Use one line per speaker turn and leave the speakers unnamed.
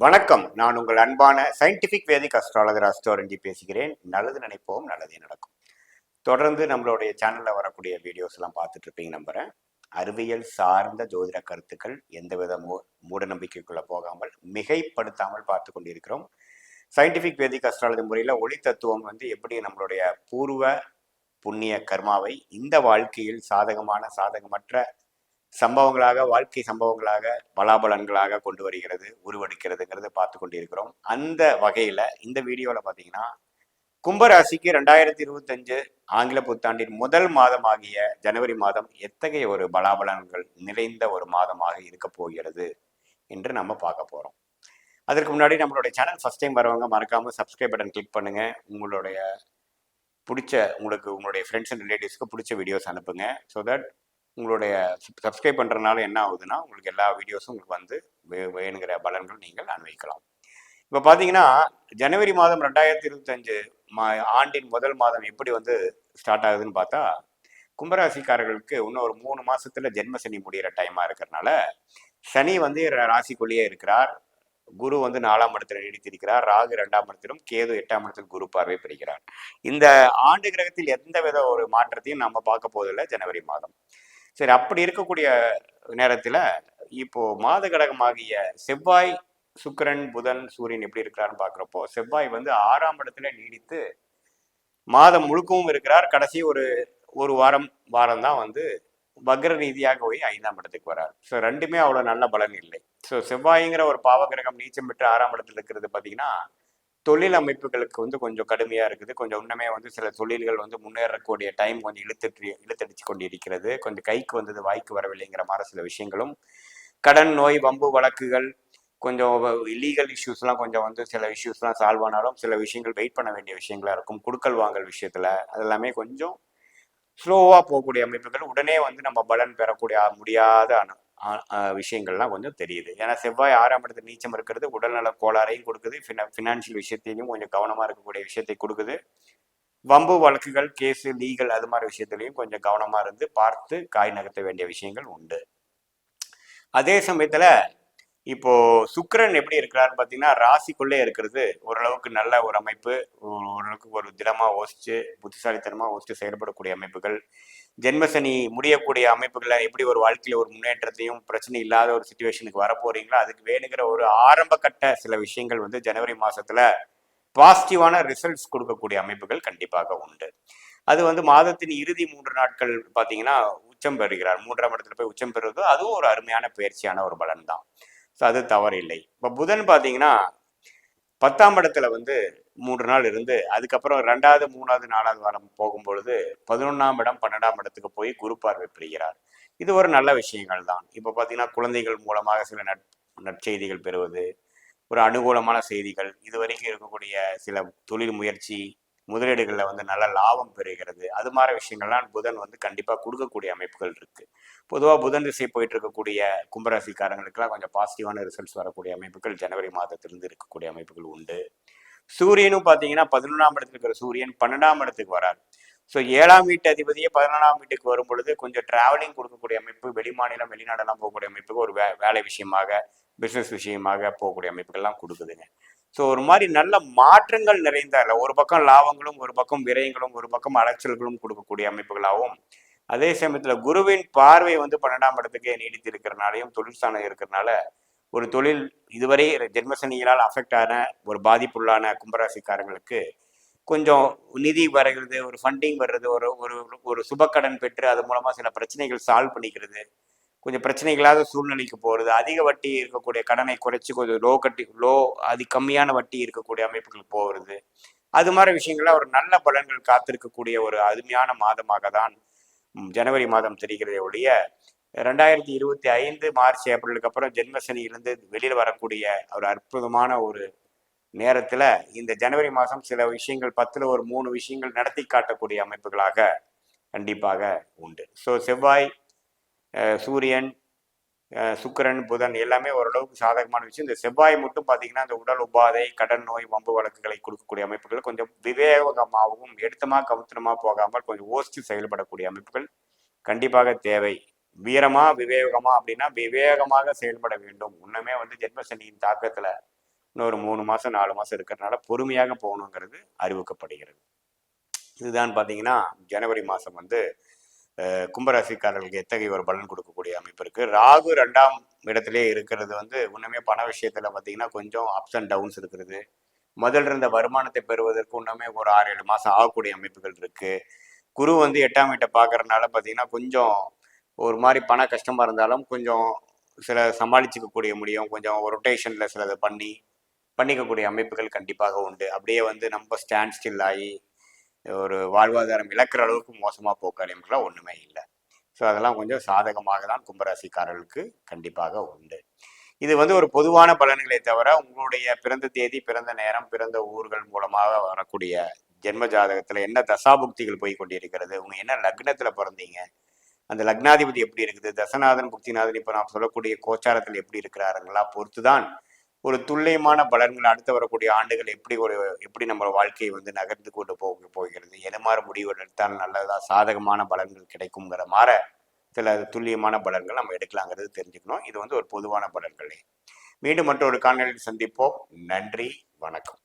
வணக்கம். நான் உங்கள் அன்பான சயின்டிபிக் வேதிக் அஸ்ட்ராலஜர் அஸ்ட்ரோரஞ்சி பேசுகிறேன். நல்லது நினைப்போம் நல்லதே நடக்கும். தொடர்ந்து நம்மளுடைய சேனலில் வரக்கூடிய வீடியோஸ் எல்லாம் பார்த்துட்டு இருப்பீங்க நம்புறேன். அறிவியல் சார்ந்த ஜோதிட கருத்துக்கள் எந்தவித மூ மூட நம்பிக்கைக்குள்ளே போகாமல் மிகைப்படுத்தாமல் பார்த்து கொண்டிருக்கிறோம். சயின்டிபிக் வேதிக் அஸ்ட்ராலஜி முறையில் ஒளி தத்துவம் வந்து எப்படி நம்மளுடைய பூர்வ புண்ணிய கர்மாவை இந்த வாழ்க்கையில் சாதகமான சாதகமற்ற சம்பவங்களாக வாழ்க்கை சம்பவங்களாக பலாபலன்களாக கொண்டு வருகிறது உருவெடுக்கிறதுங்கிறத பார்த்து கொண்டிருக்கிறோம். அந்த வகையில இந்த வீடியோவில் பார்த்தீங்கன்னா கும்பராசிக்கு ரெண்டாயிரத்தி இருபத்தஞ்சு ஆங்கில புத்தாண்டின் முதல் மாதமாகிய ஜனவரி மாதம் எத்தகைய ஒரு பலாபலன்கள் நிறைந்த ஒரு மாதமாக இருக்க போகிறது என்று நம்ம பார்க்க போறோம். அதற்கு முன்னாடி நம்மளுடைய சேனல் ஃபர்ஸ்ட் டைம் வரவங்க மறக்காமல் சப்ஸ்கிரைப் பட்டன் கிளிக் பண்ணுங்க. உங்களுடைய பிடிச்ச உங்களுக்கு உங்களுடைய ஃப்ரெண்ட்ஸ் அண்ட் ரிலேட்டிவ்ஸ்க்கு பிடிச்ச வீடியோஸ் அனுப்புங்க. ஸோ தட் உங்களுடைய சப்ஸ்கிரைப் பண்ணுறதுனால என்ன ஆகுதுன்னா உங்களுக்கு எல்லா வீடியோஸும் உங்களுக்கு வந்து வே- வேணுங்கிற பலன்கள் நீங்கள் அனுபவிக்கலாம். இப்போ பார்த்தீங்கன்னா ஜனவரி மாதம் ரெண்டாயிரத்தி இருபத்தஞ்சு மா ஆண்டின் முதல் மாதம் எப்படி வந்து ஸ்டார்ட் ஆகுதுன்னு பார்த்தா கும்பராசிக்காரர்களுக்கு இன்னும் ஒரு மூணு மாதத்தில் ஜென்ம சனி முடிகிற டைமாக இருக்கிறனால சனி வந்து ராசிக்குள்ளேயே இருக்கிறார். குரு வந்து நாலாம் இடத்துல நீடித்திருக்கிறார். ராகு இரண்டாம் இடத்திலும் கேது எட்டாம் இடத்தில் குரு பார்வை பெறுகிறார். இந்த ஆண்டு கிரகத்தில் எந்த வித ஒரு மாற்றத்தையும் நம்ம பார்க்க போவதில்லை ஜனவரி மாதம். சரி அப்படி இருக்கக்கூடிய நேரத்துல இப்போ மாத கடகமாகிய செவ்வாய் சுக்கிரன் புதன் சூரியன் எப்படி இருக்கிறாருன்னு பார்க்குறப்போ செவ்வாய் வந்து ஆறாம் இடத்துல நீடித்து மாதம் முழுக்கவும் இருக்கிறார். கடைசி ஒரு ஒரு வாரம் வாரம் தான் வந்து வக்ர ரீதியாக போய் ஐந்தாம் இடத்துக்கு வரார் ஸோ ரெண்டுமே அவ்வளோ நல்ல பலன் இல்லை. ஸோ செவ்வாய்ங்கிற ஒரு பாவகிரகம் நீச்சம் பெற்று ஆறாம் இடத்துல இருக்கிறது பார்த்தீங்கன்னா தொழில் அமைப்புகளுக்கு வந்து கொஞ்சம் கடுமையாக இருக்குது. கொஞ்சம் இன்னுமே வந்து சில தொழில்கள் வந்து முன்னேறக்கூடிய டைம் கொஞ்சம் இழுத்துட்டு இழுத்தடிச்சு கொண்டு இருக்கிறது கொஞ்சம் கைக்கு வந்தது வாய்க்கு வரவில்லைங்கிற மாதிரி சில விஷயங்களும். கடன் நோய் வம்பு வழக்குகள் கொஞ்சம் இல்லீகல் இஷ்யூஸ்லாம் கொஞ்சம் வந்து சில இஷ்யூஸ்லாம் சால்வ் ஆனாலும் சில விஷயங்கள் வெயிட் பண்ண வேண்டிய விஷயங்களாக இருக்கும். குடுக்கல் வாங்கல் விஷயத்தில் அதெல்லாமே கொஞ்சம் ஸ்லோவாக போகக்கூடிய அமைப்புகள் உடனே வந்து நம்ம பலன் பெறக்கூடிய முடியாத விஷயங்கள்லாம் கொஞ்சம் தெரியுது. ஏன்னா செவ்வாய் ஆறாம் இடத்துல நீச்சம் இருக்கிறது உடல்நல கோளாறையும் கொடுக்குது ஃபினான்ஷியல் விஷயத்தையும் கொஞ்சம் கவனமாக இருக்கக்கூடிய விஷயத்தை கொடுக்குது. வம்பு வழக்குகள் கேஸு லீகல் அது மாதிரி விஷயத்துலையும் கொஞ்சம் கவனமாக இருந்து பார்த்து காய் நகர்த்த வேண்டிய விஷயங்கள் உண்டு. அதே சமயத்தில் இப்போ சுக்கரன் எப்படி இருக்கிறாருன்னு பார்த்தீங்கன்னா ராசிக்குள்ளே இருக்கிறது ஓரளவுக்கு நல்ல ஒரு அமைப்பு. ஓரளவுக்கு ஒரு திடமா யோசிச்சு புத்திசாலித்தனமா யோசிச்சு செயல்படக்கூடிய அமைப்புகள். ஜென்மசனி முடியக்கூடிய அமைப்புகளை எப்படி ஒரு வாழ்க்கையில ஒரு முன்னேற்றத்தையும் பிரச்சனை இல்லாத ஒரு சுச்சுவேஷனுக்கு வரப்போறீங்களோ அதுக்கு வேணுங்கிற ஒரு ஆரம்ப கட்ட சில விஷயங்கள் வந்து ஜனவரி மாசத்துல பாசிட்டிவான ரிசல்ட்ஸ் கொடுக்கக்கூடிய அமைப்புகள் கண்டிப்பாக உண்டு. அது வந்து மாதத்தின் இறுதி மூன்று நாட்கள் பார்த்தீங்கன்னா உச்சம் பெறுகிறார். மூன்றாம் இடத்துல போய் உச்சம் பெறுவது அதுவும் ஒரு அருமையான பயிற்சியான ஒரு பலன் தான் ஸோ அது தவறு இல்லை இப்போ புதன் பார்த்தீங்கன்னா பத்தாம் இடத்துல வந்து மூன்று நாள் இருந்து அதுக்கப்புறம் ரெண்டாவது மூணாவது நாலாவது வாரம் போகும்பொழுது பதினொன்றாம் இடம் பன்னெண்டாம் இடத்துக்கு போய் குரு பார்வை பெறுகிறார். இது ஒரு நல்ல விஷயங்கள் தான். இப்போ பார்த்தீங்கன்னா குழந்தைகள் மூலமாக சில நட் நற்செய்திகள் பெறுவது ஒரு அனுகூலமான செய்திகள் இதுவரைக்கும் இருக்கக்கூடிய சில தொழில் முயற்சி முதலீடுகளில் வந்து நல்ல லாபம் பெறுகிறது. அது மாதிரி விஷயங்கள்லாம் புதன் வந்து கண்டிப்பாக கொடுக்கக்கூடிய அமைப்புகள் இருக்கு. பொதுவாக புதன் திசை போயிட்டு இருக்கக்கூடிய கும்பராசிக்காரங்களுக்கெல்லாம் கொஞ்சம் பாசிட்டிவான ரிசல்ட்ஸ் வரக்கூடிய அமைப்புகள் ஜனவரி மாதத்திலிருந்து இருக்கக்கூடிய அமைப்புகள் உண்டு. சூரியனும் பார்த்தீங்கன்னா பதினொன்றாம் இடத்துல இருக்கிற சூரியன் பன்னெண்டாம் இடத்துக்கு வரார். ஸோ ஏழாம் வீட்டு அதிபதியே பதினொன்றாம் வீட்டுக்கு வரும் பொழுது கொஞ்சம் டிராவலிங் கொடுக்கக்கூடிய அமைப்பு வெளிமாநிலம் வெளிநாடெல்லாம் போகக்கூடிய அமைப்புக்கு ஒரு வே வேலை விஷயமாக பிஸ்னஸ் விஷயமாக போகக்கூடிய அமைப்புகள்லாம் கொடுக்குதுங்க. ஸோ ஒரு மாதிரி நல்ல மாற்றங்கள் நிறைந்த ஒரு பக்கம் லாபங்களும் ஒரு பக்கம் விரயங்களும் ஒரு பக்கம் அலைச்சல்களும் கொடுக்கக்கூடிய அமைப்புகளாகவும் அதே சமயத்தில் குருவின் பார்வை வந்து பன்னெண்டாம் இடத்துக்கே நீடித்து இருக்கிறனாலையும் தொழில் இருக்கிறனால ஒரு தொழில் இதுவரை ஜென்மசனிகளால் அஃபெக்ட் ஆன ஒரு பாதிப்புள்ளான கும்பராசிக்காரங்களுக்கு கொஞ்சம் நிதி வருகிறது ஒரு ஃபண்டிங் வர்றது ஒரு ஒரு ஒரு சுபக்கடன் பெற்று அது மூலமாக சில பிரச்சனைகள் சால்வ் பண்ணிக்கிறது கொஞ்சம் பிரச்சனைகளாத சூழ்நிலைக்கு போகிறது அதிக வட்டி இருக்கக்கூடிய கடனை குறைச்சி கொஞ்சம் லோ கட்டி லோ அதி கம்மியான வட்டி இருக்கக்கூடிய அமைப்புகளுக்கு போகிறது அது மாதிரி விஷயங்கள்லாம் ஒரு நல்ல பலன்கள் காத்திருக்கக்கூடிய ஒரு அருமையான மாதமாக தான் ஜனவரி மாதம் தெரிகிறதே ஒழிய ரெண்டாயிரத்தி இருபத்தி ஐந்து மார்ச் ஏப்ரலுக்கு அப்புறம் ஜென்மசனியிலிருந்து வெளியில் வரக்கூடிய ஒரு அற்புதமான ஒரு நேரத்துல இந்த ஜனவரி மாதம் சில விஷயங்கள் பத்துல ஒரு மூணு விஷயங்கள் நடத்தி காட்டக்கூடிய அமைப்புகளாக கண்டிப்பாக உண்டு. ஸோ செவ்வாய் சூரியன் சுக்கரன் சுக்கிரன் புதன் எல்லாமே ஓரளவுக்கு சாதகமான விஷயம். இந்த செவ்வாய் மட்டும் பார்த்தீங்கன்னா இந்த உடல் உபாதை கடன் நோய் வம்பு வழக்குகளை கொடுக்கக்கூடிய அமைப்புகள் கொஞ்சம் விவேகமாகவும் எடுத்தமா கவுத்தனமாக போகாமல் கொஞ்சம் ஓசித்து செயல்படக்கூடிய அமைப்புகள் கண்டிப்பாக தேவை. வீரமா விவேகமா அப்படின்னா விவேகமாக செயல்பட வேண்டும். இன்னுமே வந்து ஜென்மசனியின் தாக்கத்துல இன்னொரு மூணு மாதம் நாலு மாதம் இருக்கிறதுனால பொறுமையாக போகணுங்கிறது அறிவிக்கப்படுகிறது இதுதான் பார்த்தீங்கன்னா ஜனவரி மாதம் வந்து கும்பராசிக்காரர்களுக்கு எத்தகைய ஒரு பலன் கொடுக்கக்கூடிய அமைப்பு இருக்கு? ராகு ரெண்டாம் இடத்திலே இருக்கிறது வந்து இன்னுமே பண விஷயத்துல பார்த்தீங்கன்னா கொஞ்சம் அப்ஸ் அண்ட் டவுன்ஸ் இருக்கிறது. முதல்ல இருந்த வருமானத்தை பெறுவதற்கு இன்னுமே ஒரு ஆறு ஏழு மாதம் ஆகக்கூடிய அமைப்புகள் இருக்கு. குரு வந்து எட்டாம் வீட்டை பார்க்கறதுனால பார்த்தீங்கன்னா கொஞ்சம் ஒரு மாதிரி பண கஷ்டமாக இருந்தாலும் கொஞ்சம் சில சமாளிச்சுக்கக்கூடிய முடியும். கொஞ்சம் ரொட்டேஷனில் சிலதை பண்ணி பண்ணிக்கக்கூடிய அமைப்புகள் கண்டிப்பாக உண்டு. அப்படியே வந்து நம்ம ஸ்டாண்ட் ஸ்டில் ஆகி ஒரு வாழ்வாதாரம் இழக்கிற அளவுக்கு மோசமாக போக்க ஒன்றுமே இல்லை. ஸோ அதெல்லாம் கொஞ்சம் சாதகமாக தான் கும்பராசிக்காரர்களுக்கு கண்டிப்பாக உண்டு. இது வந்து ஒரு பொதுவான பலன்களை தவிர உங்களுடைய பிறந்த தேதி பிறந்த நேரம் பிறந்த ஊர்கள் மூலமாக வரக்கூடிய ஜென்ம ஜாதகத்தில் என்ன தசாபுக்திகள் போய் கொண்டிருக்கிறது உங்க என்ன லக்னத்தில் பிறந்தீங்க அந்த லக்னாதிபதி எப்படி இருக்குது தசநாதன் புக்திநாதன் இப்போ நான் சொல்லக்கூடிய கோச்சாரத்தில் எப்படி இருக்கிறாருங்களா பொறுத்து தான் ஒரு துல்லியமான பலன்கள் அடுத்து வரக்கூடிய ஆண்டுகள் எப்படி ஒரு எப்படி நம்ம வாழ்க்கையை வந்து நகர்ந்து கொண்டு போக போகிறது? எது மாதிரி முடிவுகள் எடுத்தால் நல்லதா? சாதகமான பலன்கள் கிடைக்குங்கிற மாற சில துல்லியமான பலன்கள் நம்ம எடுக்கலாங்கிறது தெரிஞ்சுக்கணும். இது வந்து ஒரு பொதுவான பலன்களே. மீண்டும் மற்றொரு காணொலியில் சந்திப்போம். நன்றி. வணக்கம்.